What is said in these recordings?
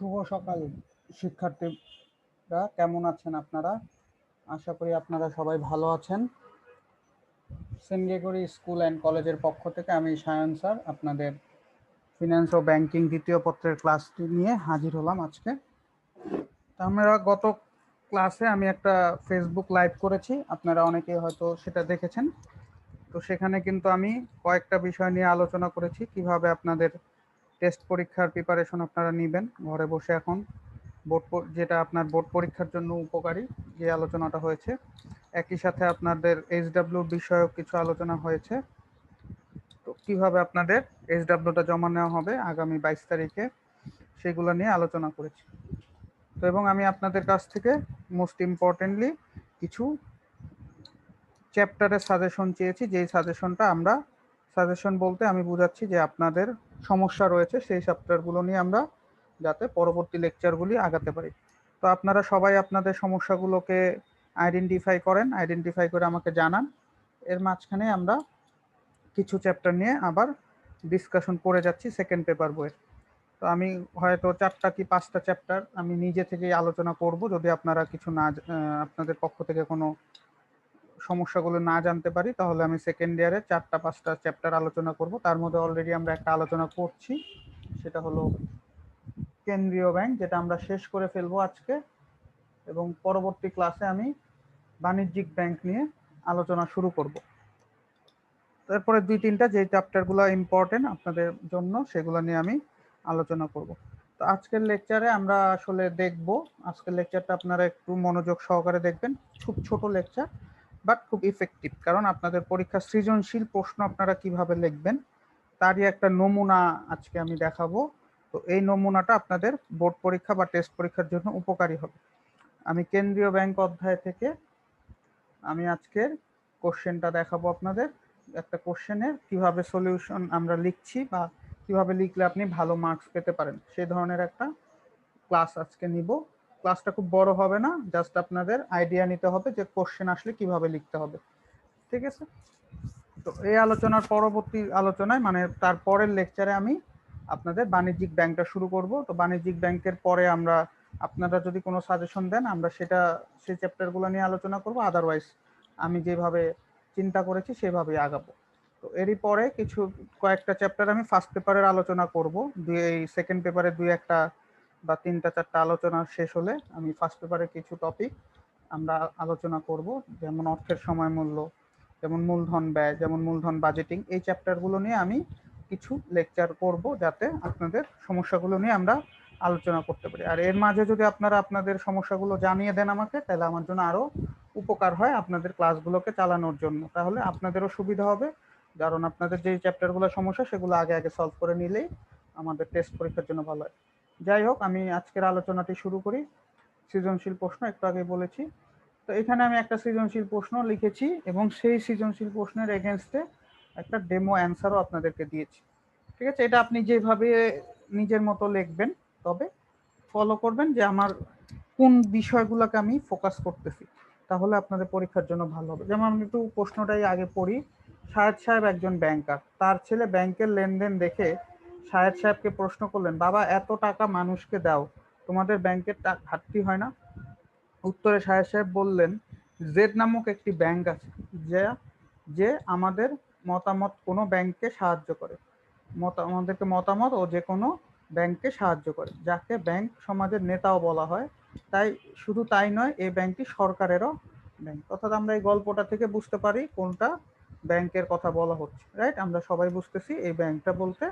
শুভ সকাল, শিক্ষার্থীরা। কেমন আছেন আপনারা? আশা করি আপনারা সবাই ভালো আছেন। সেনগেগরি স্কুল অ্যান্ড কলেজের পক্ষ থেকে আমি সায়ন স্যার আপনাদের ফিনান্স ও ব্যাংকিং দ্বিতীয় পত্রের ক্লাসটি নিয়ে হাজির হলাম আজকে। আমরা গত ক্লাসে আমি একটা ফেসবুক লাইভ করেছি। আপনারা অনেকেই হয়তো সেটা দেখেছেন। তো সেখানে কিন্তু আমি কয়েকটা বিষয় নিয়ে আলোচনা করেছি। কীভাবে আপনাদের টেস্ট পরীক্ষার প্রিপারেশন আপনারা নেবেন। ঘরে বসে এখন বোর্ড যেটা আপনার বোর্ড পরীক্ষার জন্য উপকারী যে আলোচনাটা হয়েছে, একই সাথে আপনাদের এইচডাব্লিউ বিষয়ক কিছু আলোচনা হয়েছে। তো কীভাবে আপনাদের এইচডাব্লিউটা জমা নেওয়া হবে আগামী বাইশ তারিখে, সেগুলো নিয়ে আলোচনা করেছি। তো এবং আমি আপনাদের কাছ থেকে মোস্ট ইম্পর্টেন্টলি কিছু চ্যাপ্টারের সাজেশন চেয়েছি, যেই সাজেশনটা আমরা সাজেশন বলতে আমি বুঝাচ্ছি যে আপনাদের সমস্যা রয়েছে, সেই চ্যাপ্টারগুলো নিয়ে আমরা যাতে পরবর্তী লেকচারগুলি আগাতে পারি। তো আপনারা সবাই আপনাদের সমস্যাগুলোকে আইডেন্টিফাই করেন আইডেন্টিফাই করে আমাকে জানান। এর মাঝখানে আমরা কিছু চ্যাপ্টার নিয়ে আবার ডিসকাশন করে যাচ্ছি সেকেন্ড পেপার বইয়ের। তো আমি হয়তো চারটা কি পাঁচটা চ্যাপ্টার আমি নিজে থেকেই আলোচনা করব, যদি আপনারা কিছু না আপনাদের পক্ষ থেকে কোনো সমস্যাগুলো না জানতে পারি, তাহলে আমি সেকেন্ড ইয়ারে চারটা, পাঁচটা চ্যাপ্টার আলোচনা করব। তার মধ্যে অলরেডি আমরা একটা আলোচনা করছি, সেটা হলো কেন্দ্রীয় ব্যাংক যেটা আমরা শেষ করে ফেলব আজকে। এবং পরবর্তী ক্লাসে আমি বাণিজ্যিক ব্যাংক নিয়ে আলোচনা শুরু করব। তারপরে দুই, তিনটা যে চ্যাপ্টারগুলো ইম্পর্টেন্ট আপনাদের জন্য, সেগুলো নিয়ে আমি আলোচনা করব। তো আজকের লেকচারে আমরা আসলে দেখব, আজকের লেকচারটা আপনারা একটু মনোযোগ সহকারে দেখবেন। খুব ছোট লেকচার বাট খুব ইফেক্টিভ কারণ আপনাদের পরীক্ষা সৃজনশীল প্রশ্ন আপনারা কীভাবে লিখবেন, তারই একটা নমুনা আজকে আমি দেখাবো। তো এই নমুনাটা আপনাদের বোর্ড পরীক্ষা বা টেস্ট পরীক্ষার জন্য উপকারী হবে। আমি কেন্দ্রীয় ব্যাংক অধ্যায় থেকে আমি আজকের কোশ্চেনটা দেখাবো আপনাদের। একটা কোশ্চেনের কীভাবে সলিউশন আমরা লিখছি বা কীভাবে লিখলে আপনি ভালো মার্কস পেতে পারেন সেই ধরনের একটা ক্লাস আজকে নিব। ক্লাসটা খুব বড় হবে না জাস্ট আপনাদের আইডিয়া নিতে হবে যে কোশ্চেন আসলে কীভাবে লিখতে হবে, ঠিক আছে? তো এই আলোচনার পরবর্তী আলোচনায় মানে তার পরের লেকচারে আমি আপনাদের বাণিজ্যিক ব্যাংকটা শুরু করব। তো বাণিজ্যিক ব্যাংকের পরে আমরা আপনারা যদি কোনো সাজেশন দেন, আমরা সেটা, সেই চ্যাপ্টারগুলো নিয়ে আলোচনা করব। আদারওয়াইজ আমি যেভাবে চিন্তা করেছি, সেভাবেই আগাবো। তো এরই পরে কিছু, কয়েকটা চ্যাপ্টার আমি ফার্স্ট পেপারের আলোচনা করব। দুই, এই সেকেন্ড পেপারে দুই একটা বা তিনটা চারটা আলোচনা শেষ হলে আমি ফার্স্ট পেপারে কিছু টপিক আমরা আলোচনা করব, যেমন অর্থের সময় মূল্য, যেমন মূলধন ব্যয়, যেমন মূলধন বাজেটিং এই চ্যাপ্টারগুলো নিয়ে আমি কিছু লেকচার করব যাতে আপনাদের সমস্যাগুলো নিয়ে আমরা আলোচনা করতে পারি। আর এর মাঝে যদি আপনারা আপনাদের সমস্যাগুলো জানিয়ে দেন আমাকে, তাহলে আমার জন্য আরও উপকার হয় আপনাদের ক্লাসগুলোকে চালানোর জন্য। তাহলে আপনাদেরও সুবিধা হবে, কারণ আপনাদের যে চ্যাপ্টারগুলো সমস্যা, সেগুলো আগে আগে সলভ করে নিলেই আমাদের টেস্ট পরীক্ষার জন্য ভালো হয়। যাই হোক, আমি আজকের আলোচনাটি শুরু করি। সৃজনশীল প্রশ্ন, একটু আগে বলেছি। তো এখানে আমি একটা সৃজনশীল প্রশ্ন লিখেছি এবং সেই সৃজনশীল প্রশ্নের এগেনস্টে একটা ডেমো অ্যান্সারও আপনাদেরকে দিয়েছি। ঠিক আছে? এটা আপনি যেভাবে নিজের মতো লিখবেন, তবে ফলো করবেন যে আমার কোন বিষয়গুলোকে আমি ফোকাস করতেছি। তাহলে আপনাদের পরীক্ষার জন্য ভালো হবে। যেমন আমি একটু প্রশ্নটাই আগে পড়ি। শাহেদ সাহেব একজন ব্যাংকার তার ছেলে ব্যাংকের লেনদেন দেখে শাহেদ সাহেবকে প্রশ্ন করলেন, বাবা, এত টাকা মানুষকে দাও, তোমাদের ব্যাংকের ঘাটতি হয় না? উত্তরে শাহেদ সাহেব বললেন, জেড নামক একটি ব্যাংক আছে, যা, যে আমাদের মতামত কোনো ব্যাংককে সাহায্য করে। আমাদেরকে মতামত ও যে কোনো ব্যাংককে সাহায্য করে, যাকে ব্যাংক সমাজের নেতাও বলা হয়। তাই, শুধু তাই নয়, এই ব্যাংকটি সরকারেরও ব্যাংক। অর্থাৎ আমরা এই গল্পটা থেকে বুঝতে পারি কোনটা ব্যাংকের কথা বলা হচ্ছে, রাইট? আমরা সবাই বুঝতেছি এই ব্যাংকটা বলতে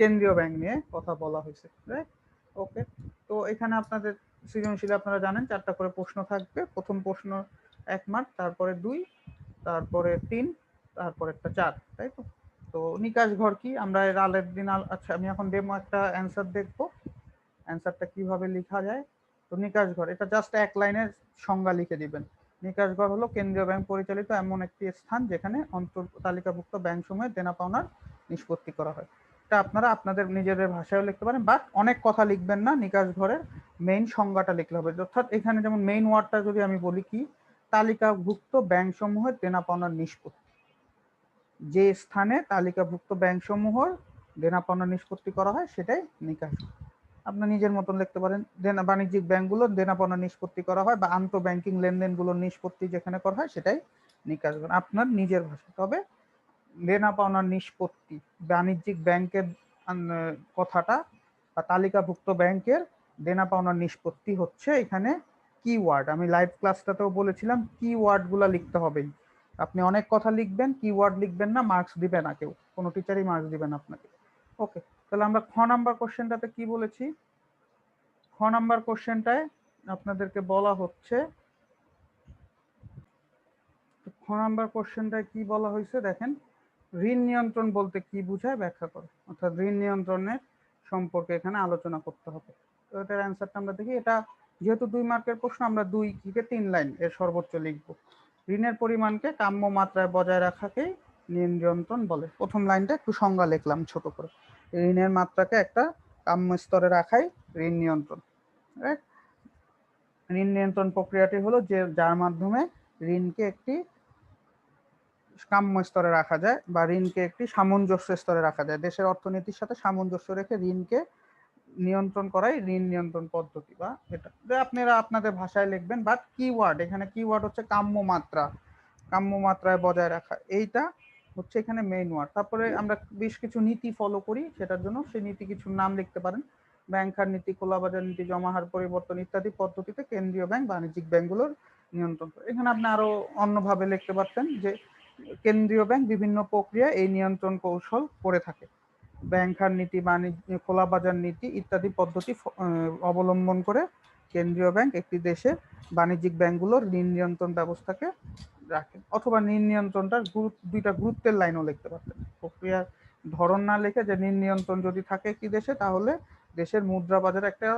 কেন্দ্রীয় ব্যাংক নিয়ে কথা বলা হয়েছে রাইট ওকে তো এখানে আপনাদের সৃজনশীল আপনারা জানেন, চারটা করে প্রশ্ন থাকবে। প্রথম প্রশ্ন এক মার্ক, তারপরে দুই, তারপরে তিন, তারপরে একটা চার, তাই তো? তো নিকাশ ঘর কি? আমরা এর আলের দিন আচ্ছা আমি এখন ডেমো একটা অ্যান্সার দেখব। অ্যান্সারটা কীভাবে লেখা যায়? তো নিকাশ ঘর, এটা জাস্ট এক লাইনের সংজ্ঞা লিখে দিবেন। নিকাশ ঘর হলো কেন্দ্রীয় ব্যাংক পরিচালিত এমন একটি স্থান যেখানে অন্তর তালিকাভুক্ত ব্যাংক সময়ে দেনা পাওনার নিষ্পত্তি করা হয়। এটা আপনারা আপনাদের নিজেদের ভাষায় লিখতে পারেন বাট অনেক কথা লিখবেন না, নিকাশ ঘরের মেইন সংজ্ঞাটা লিখলে হবে। অর্থাৎ এখানে যেমন মেইন ওয়ার্ডটা যদি আমি বলি কি, তালিকাভুক্ত ব্যাংক সমূহের দেনা পাওনার নিষ্পত্তি। যে স্থানে তালিকাভুক্ত ব্যাংক সমূহর দেনা পাওনা নিষ্পত্তি করা হয়, সেটাই নিকাশ আপনার নিজের মতন লিখতে পারেন, দেনা বাণিজ্যিক ব্যাংকগুলো দেনাপনা নিষ্পত্তি করা হয় বা আন্ত ব্যাংকিং লেনদেনগুলোর নিষ্পত্তি যেখানে করা হয়, সেটাই নিকাশ আপনার নিজের ভাষা। তবে দেনা পাওনার নিষ্পত্তি। বাণিজ্যিক ব্যাংকের কথাটা বা তালিকাভুক্ত ব্যাংকের দেনা পাওনার নিষ্পত্তি হচ্ছে এখানে কিওয়ার্ড আমি লাইভ ক্লাসটাতেও বলেছিলাম কিওয়ার্ডগুলো লিখতে হবেই। আপনি অনেক কথা লিখবেন কিওয়ার্ড লিখবেন না মার্কস দিবে না কেউ। কোনো টিচারই মার্কস দিবেন আপনাকে। ওকে তাহলে আমরা খ নাম্বার কোশ্চেনটাতে কি বলেছি? খ নাম্বার কোশ্চেনটায় আপনাদেরকে বলা হচ্ছে, খ নাম্বার কোশ্চেনটায় কি বলা হয়েছে দেখেন। ঋণ নিয়ন্ত্রণ বলতে কি বোঝায়? ব্যাখ্যা করো। অর্থাৎ ঋণ নিয়ন্ত্রণের সম্পর্কে এখানে আলোচনা করতে হবে। তো এটার অ্যান্সারটা আমরা দেখি। এটা যেহেতু দুই মার্কের প্রশ্ন, আমরা দুই থেকে তিন লাইন এর সর্বোচ্চ লিখব। ঋণের পরিমাণকে কাম্য মাত্রায় বজায় রাখাকেই ঋণ নিয়ন্ত্রণ বলে। প্রথম লাইনটা একটু সংজ্ঞা লিখলাম ছোট করে। ঋণের মাত্রাকে একটা কাম্য স্তরে রাখাই ঋণ নিয়ন্ত্রণ। ঋণ নিয়ন্ত্রণ প্রক্রিয়াটি হলো যে, যার মাধ্যমে ঋণকে একটি কাম্য স্তরে রাখা যায় বা ঋণকে একটি সামঞ্জস্য স্তরে রাখা যায়। দেশের অর্থনীতির সাথে সামঞ্জস্য রেখে ঋণকে নিয়ন্ত্রণ করাই ঋণ নিয়ন্ত্রণ পদ্ধতি বা এটা। আপনারা আপনাদের ভাষায় লিখবেন বাট কিওয়ার্ড এখানে কিওয়ার্ড হচ্ছে কাম্য মাত্রা। কাম্য মাত্রায় বজায় রাখা, এইটা হচ্ছে এখানে মেইন ওয়ার্ড তারপরে আমরা বেশ কিছু নীতি ফলো করি, সেটার জন্য সেই নীতি কিছু নাম লিখতে পারেন। ব্যাংকার নীতি, খোলাবাজার নীতি, জমাহার পরিবর্তন ইত্যাদি পদ্ধতিতে কেন্দ্রীয় ব্যাংক, বাণিজ্যিক ব্যাংকগুলোর নিয়ন্ত্রণ। এখানে আপনি আরও অন্যভাবে লিখতে পারতেন যে কেন্দ্রীয় ব্যাংক বিভিন্ন প্রক্রিয়া এই নিয়ন্ত্রণ কৌশল করে থাকে। ব্যাংকার নীতি, বাণিজ্য খোলা বাজার নীতি ইত্যাদি পদ্ধতি অবলম্বন করে কেন্দ্রীয় ব্যাংক একটি দেশে বাণিজ্যিক ব্যাংকগুলোর ঋণ নিয়ন্ত্রণ ব্যবস্থাকে রাখে অথবা ঋণ নিয়ন্ত্রণটার দুইটা গুরুত্বের লাইনও লিখতে পারতেন। প্রক্রিয়ার ধরন না লিখে যে ঋণ নিয়ন্ত্রণ যদি থাকে কি দেশে, তাহলে দেশের মুদ্রা বাজারে একটা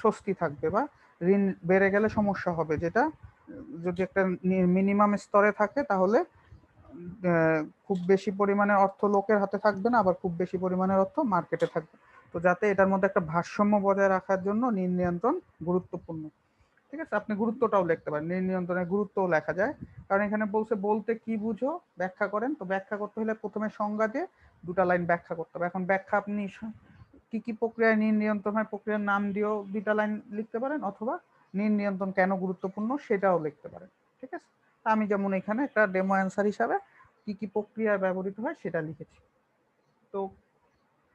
স্বস্তি থাকবে বা ঋণ বেড়ে গেলে সমস্যা হবে। যেটা যদি একটা মিনিমাম স্তরে থাকে, তাহলে খুব বেশি পরিমাণে অর্থ লোকের হাতে থাকবে না, আবার খুব বেশি পরিমাণের অর্থ মার্কেটে থাকবে। তো যাতে এটার মধ্যে একটা ভারসাম্য বজায় রাখার জন্য ঋণ নিয়ন্ত্রণ গুরুত্বপূর্ণ। ঠিক আছে? আপনি গুরুত্বটাও লিখতে পারেন। ঋণ নিয়ন্ত্রণের গুরুত্বও লেখা যায়। কারণ এখানে বলছে, বলতে কি বুঝো? ব্যাখ্যা করেন। তো ব্যাখ্যা করতে হলে প্রথমে সংজ্ঞা দিয়ে দুটা লাইন ব্যাখ্যা করতে হবে। এখন ব্যাখ্যা আপনি কি কি প্রক্রিয়ায় ঋণ নিয়ন্ত্রণ হয়, প্রক্রিয়ার নাম দিয়েও দুইটা লাইন লিখতে পারেন, অথবা ঋণ নিয়ন্ত্রণ কেন গুরুত্বপূর্ণ সেটাও লিখতে পারেন। ঠিক আছে? আমি যেমন এখানে একটা ডেমো অ্যান্সার হিসাবে কি কি প্রক্রিয়ায় ব্যবহৃত হয় সেটা লিখেছি। তো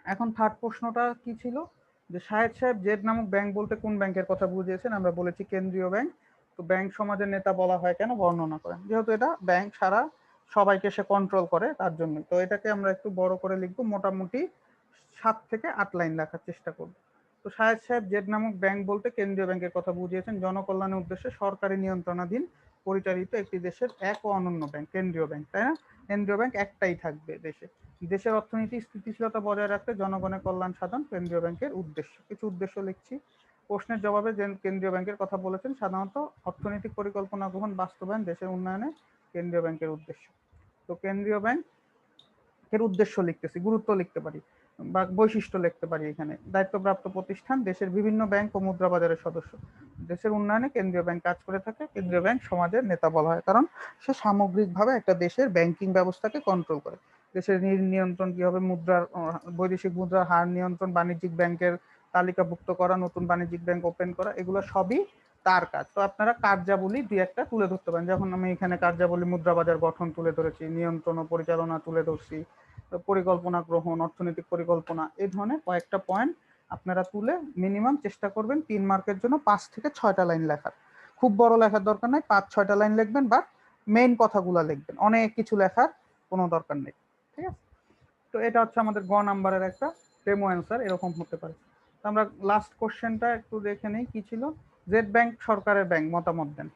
এখন থার্ড প্রশ্নটা কি ছিল? যে সাহেব সাহেব জেড নামক ব্যাংক বলতে কোন ব্যাংকের কথা বুঝিয়েছেন? আমরা বলেছি কেন্দ্রীয় ব্যাংক তো ব্যাংক সমাজের নেতা বলা হয় কেন? বর্ণনা করেন। যেহেতু এটা ব্যাংক সারা সবাইকে সে কন্ট্রোল করে তার জন্য। তো এটাকে আমরা একটু বড় করে লিখব। মোটামুটি সাত থেকে আট লাইন লেখার চেষ্টা করব। তো সাহেব সাহেব জেড নামক ব্যাংক বলতে কেন্দ্রীয় ব্যাংকের কথা বুঝিয়েছেন। জনকল্যাণের উদ্দেশ্যে সরকারি নিয়ন্ত্রণাধীন পরিচালিত একটি দেশের এক ও অনন্য ব্যাংক, কেন্দ্রীয় ব্যাংক, তাই না? কেন্দ্রীয় ব্যাংক একটাই থাকবে দেশে। দেশের অর্থনীতি স্থিতিশীলতা বজায় রাখতে জনগণের কল্যাণ সাধন কেন্দ্রীয় ব্যাংকের উদ্দেশ্য। কিছু উদ্দেশ্য লিখছি। প্রশ্নের জবাবে যে কেন্দ্রীয় ব্যাংকের কথা বলেছেন, সাধারণত অর্থনৈতিক পরিকল্পনা গ্রহণ বাস্তবায়ন দেশের উন্নয়নে কেন্দ্রীয় ব্যাংকের উদ্দেশ্য। তো কেন্দ্রীয় ব্যাংক এর উদ্দেশ্য লিখতেছি, গুরুত্ব লিখতে পারি। বা বৈশিষ্ট্য লিখতে পারি এখানে। দায়িত্বপ্রাপ্ত প্রতিষ্ঠান দেশের বিভিন্ন ব্যাংক ও মুদ্রা বাজারের সদস্য। দেশের উন্নয়নে কেন্দ্রীয় ব্যাংক কাজ করে থাকে, কেন্দ্রীয় ব্যাংক সমাজের নেতা বলা হয়, কারণ সে সামগ্রিকভাবে একটা দেশের ব্যাংকিং ব্যবস্থাকে কন্ট্রোল করে। দেশের নিয়ন্ত্রণ কীভাবে মুদ্রার বৈদেশিক মুদ্রার হার নিয়ন্ত্রণ, বাণিজ্যিক ব্যাংকের তালিকাভুক্ত করা, নতুন বাণিজ্যিক ব্যাংক ওপেন করা, এগুলো সবই তার কাজ। তো আপনারা কার্যাবলী দুই একটা তুলে ধরতে পারেন। যখন আমি এখানে কার্যাবলী মুদ্রা বাজার গঠন তুলে ধরেছি, নিয়ন্ত্রণ ও পরিচালনা তুলে ধরছি, পরিকল্পনা গ্রহণ, অর্থনৈতিক পরিকল্পনা এই ধরনের কয়েকটা পয়েন্ট আপনারা তুলে মিনিমাম চেষ্টা করবেন তিন মার্কের জন্য পাঁচ থেকে ছয়টা লাইন লেখার। খুব বড় লেখার দরকার নাই, পাঁচ, ছয়টা লাইন লিখবেন বা মেইন কথাগুলো লিখবেন। অনেক কিছু লেখার কোনো দরকার নেই, ঠিক আছে? তো এটা হচ্ছে আমাদের গ নাম্বারের একটা ডেমো অ্যান্সার এরকম হতে পারে। তো আমরা লাস্ট কোশ্চেনটা একটু দেখে নেই, কি ছিল? জেড ব্যাংক সরকারের ব্যাংক মতামত দেন।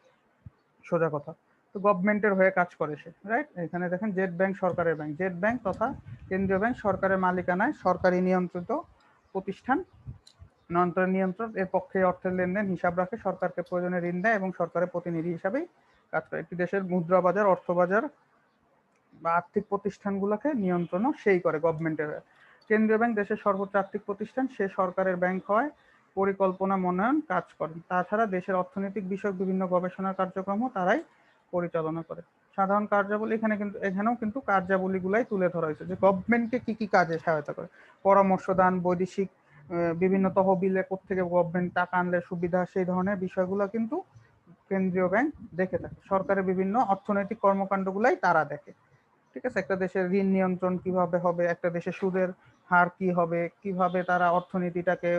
সোজা কথা। তো গভর্নমেন্টের হয়ে কাজ করে সে রাইট এখানে দেখেন জেড ব্যাংক সরকারের ব্যাংক জেড ব্যাংক তথা কেন্দ্রীয় ব্যাংক সরকারের মালিকানায় সরকারি নিয়ন্ত্রিত প্রতিষ্ঠান নিয়ন্ত্রণ নিয়ন্ত্রণ, এর পক্ষে অর্থের লেনদেন হিসাব রাখে, সরকারকে প্রয়োজনে ঋণ দেয় এবং সরকারের প্রতিনিধি হিসাবেই কাজ করে। একটি দেশের মুদ্রা বাজার, অর্থ বাজার বা আর্থিক প্রতিষ্ঠানগুলোকে নিয়ন্ত্রণও সেই করে গভর্নমেন্টের কেন্দ্রীয় ব্যাংক দেশের সর্বোচ্চ আর্থিক প্রতিষ্ঠান, সে সরকারের ব্যাংক হয় পরিকল্পনা, মনোনয়ন কাজ করেন। তাছাড়া দেশের অর্থনৈতিক বিষয়ক বিভিন্ন গবেষণা কার্যক্রমও তারাই পরিচালনা করে। সাধারণ কার্যাবলী এখানে কিন্তু, এখানেও কিন্তু কার্যাবলীগুলাই তুলে ধরা হয়েছে যে গভর্নমেন্টকে কি কি কাজে সহায়তা করে। পরামর্শ দান বৈদেশিক বিভিন্ন তহবিলে থেকে গভর্নমেন্ট টাকা আনলে সুবিধা, সেই ধরনের বিষয়গুলো কিন্তু কেন্দ্রীয় ব্যাংক দেখে থাকে। সরকারের বিভিন্ন অর্থনৈতিক কর্মকাণ্ডগুলাই তারা দেখে। ঠিক আছে? একটা দেশের ঋণ নিয়ন্ত্রণ কীভাবে হবে? একটা দেশের সুদের হার কি হবে, কীভাবে তারা অর্থনীতিটাকে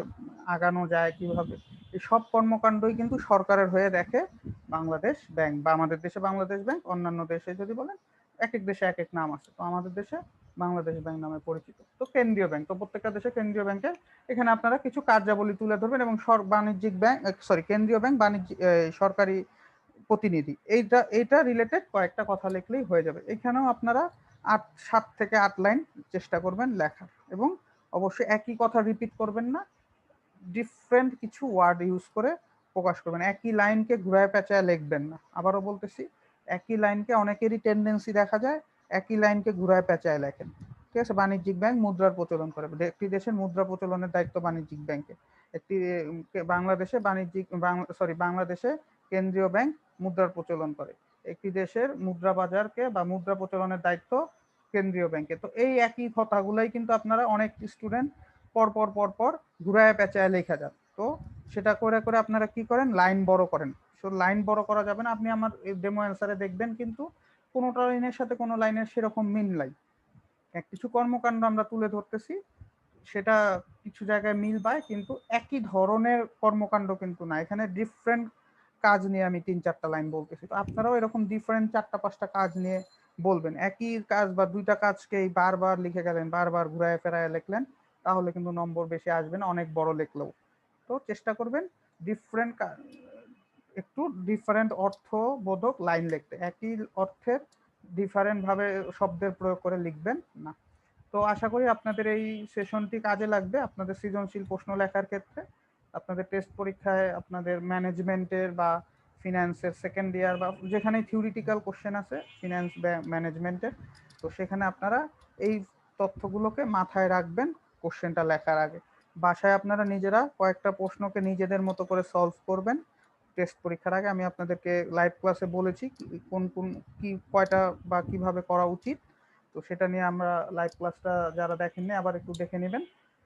আগানো যায়, কীভাবে? এই সব কর্মকাণ্ডই কিন্তু সরকারের হয়ে দেখে বাংলাদেশ ব্যাংক বা আমাদের দেশে বাংলাদেশ ব্যাংক, অন্যান্য দেশে যদি বলেন এক এক দেশে এক এক নাম আছে। তো আমাদের দেশে বাংলাদেশ ব্যাংক নামে পরিচিত। তো কেন্দ্রীয় ব্যাংক, তো প্রত্যেকটা দেশে কেন্দ্রীয় ব্যাংকের এখানে আপনারা কিছু কার্যাবলী তুলে ধরবেন এবং বাণিজ্যিক ব্যাংক সরি কেন্দ্রীয় ব্যাংক, বাণিজ্য সরকারি প্রতিনিধি। এইটা এইটা রিলেটেড কয়েকটা কথা লিখলেই হয়ে যাবে। এখানেও আপনারা আট, সাত থেকে আট লাইন চেষ্টা করবেন লেখার এবং অবশ্যই একই কথা রিপিট করবেন না ডিফারেন্ট কিছু ওয়ার্ড ইউজ করে প্রকাশ করবেন। একই লাইনকে ঘুরায় পেঁচায় লিখবেন না। আবারও বলতেছি, একই লাইনকে অনেকেরই টেন্ডেন্সি দেখা যায়, একই লাইনকে ঘুরায় পেঁচায় লেখেন। ঠিক আছে? বাণিজ্যিক ব্যাংক মুদ্রার প্রচলন করে। একটি দেশের মুদ্রা প্রচলনের দায়িত্ব বাণিজ্যিক ব্যাংকে। একটি বাংলাদেশে বাণিজ্যিক সরি বাংলাদেশে কেন্দ্রীয় ব্যাংক মুদ্রার প্রচলন করে। একটি দেশের মুদ্রা বাজারকে বা মুদ্রা প্রচলনের দায়িত্ব কেন্দ্রীয় ব্যাংকে। তো এই একই কথাগুলাই কিন্তু আপনারা অনেক স্টুডেন্ট পর পর পর পর ঘুরায় পেঁচায় লেখা যান। তো সেটা করে করে আপনারা কি করেন? লাইন বড় করেন। সো লাইন বড় করা যাবে না। আপনি আমার ডেমো অ্যান্সারে দেখবেন কিন্তু কোনোটা লাইনের সাথে কোনো লাইনের সেরকম মিল নাই। কিছু কর্মকাণ্ড আমরা তুলে ধরতেছি, সেটা কিছু জায়গায় মিল পায় কিন্তু একই ধরনের কর্মকাণ্ড কিন্তু না। এখানে ডিফারেন্ট কাজ নিয়ে আমি তিন, চারটা লাইন বলতেছি। তো আপনারাও এরকম ডিফারেন্ট চারটা, পাঁচটা কাজ নিয়ে বলবেন, একই কাজ বা দুইটা কাজকেই বারবার লিখে গেলেন, বারবার ঘুরায় ফেরায় লিখলেন, তাহলে কিন্তু নম্বর বেশি আসবে না, অনেক বড় লিখলেও। তো চেষ্টা করবেন ডিফারেন্ট একটু ডিফারেন্ট অর্থ বোধক লাইন লিখতে। একই অর্থের ডিফারেন্ট ভাবে শব্দের প্রয়োগ করে লিখবেন না। তো আশা করি আপনাদের এই সেশনটি কাজে লাগবে। আপনাদের সৃজনশীল প্রশ্ন লেখার ক্ষেত্রে, আপনাদের টেস্ট পরীক্ষায়, আপনাদের ম্যানেজমেন্টের বা ফিনান্সের সেকেন্ড ইয়ার বা যেখানে থিওরিটিক্যাল কোশ্চেন আছে ফিনান্স ম্যানেজমেন্টের তো সেখানে আপনারা এই তথ্যগুলোকে মাথায় রাখবেন কোশ্চেনটা লেখার আগে। বাসায় আপনারা নিজেরা কয়েকটা প্রশ্নকে নিজেদের মতো করে সলভ করবেন। টেস্ট পরীক্ষার আগে আমি আপনাদেরকে লাইভ ক্লাসে বলেছি কোন কোন, কি, কয়টা বা কীভাবে করা উচিত। তো সেটা নিয়ে আমরা লাইভ ক্লাসটা যারা দেখেননি, আবার একটু দেখে নেবেন।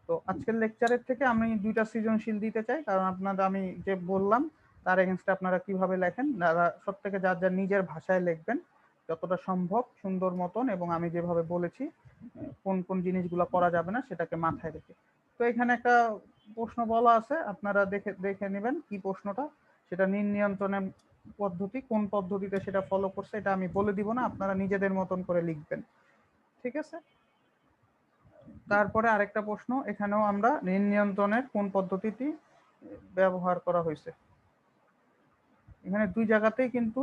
তো আজকের লেকচারের থেকে আমি দুইটা সৃজনশীল দিতে চাই, কারণ আপনাদের আমি যে বললাম তার এগেনস্টে আপনারা কীভাবে লেখেন? সব থেকে যার যার নিজের ভাষায় লিখবেন, যতটা সম্ভব, সুন্দর মতন এবং আমি যেভাবে বলেছি, কোন কোন জিনিসগুলো করা যাবে না সেটাকে মাথায় রেখে। তো এখানে একটা প্রশ্ন বলা আছে, আপনারা দেখে দেখে নেবেন কি প্রশ্নটা। সেটা ঋণ নিয়ন্ত্রণের পদ্ধতি, কোন পদ্ধতিতে সেটা ফলো করছে এটা আমি বলে দিব না, আপনারা নিজেদের মতন করে লিখবেন। ঠিক আছে? তারপরে আরেকটা প্রশ্ন, এখানেও আমরা ঋণ নিয়ন্ত্রণের কোন পদ্ধতিটি ব্যবহার করা হয়েছে? এখানে দুই জায়গাতেই কিন্তু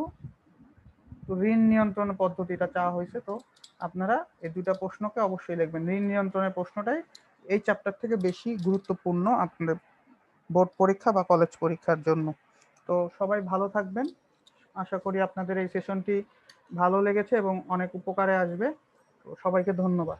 ঋণ নিয়ন্ত্রণ পদ্ধতিটা চাওয়া হয়েছে। তো আপনারা এই দুইটা প্রশ্নকে অবশ্যই লিখবেন। ঋণ নিয়ন্ত্রণের প্রশ্নটাই এই চ্যাপ্টার থেকে বেশি গুরুত্বপূর্ণ আপনাদের বোর্ড পরীক্ষা বা কলেজ পরীক্ষার জন্য। তো সবাই ভালো থাকবেন। আশা করি আপনাদের এই সেশনটি ভালো লেগেছে এবং অনেক উপকারে আসবে। তো সবাইকে ধন্যবাদ।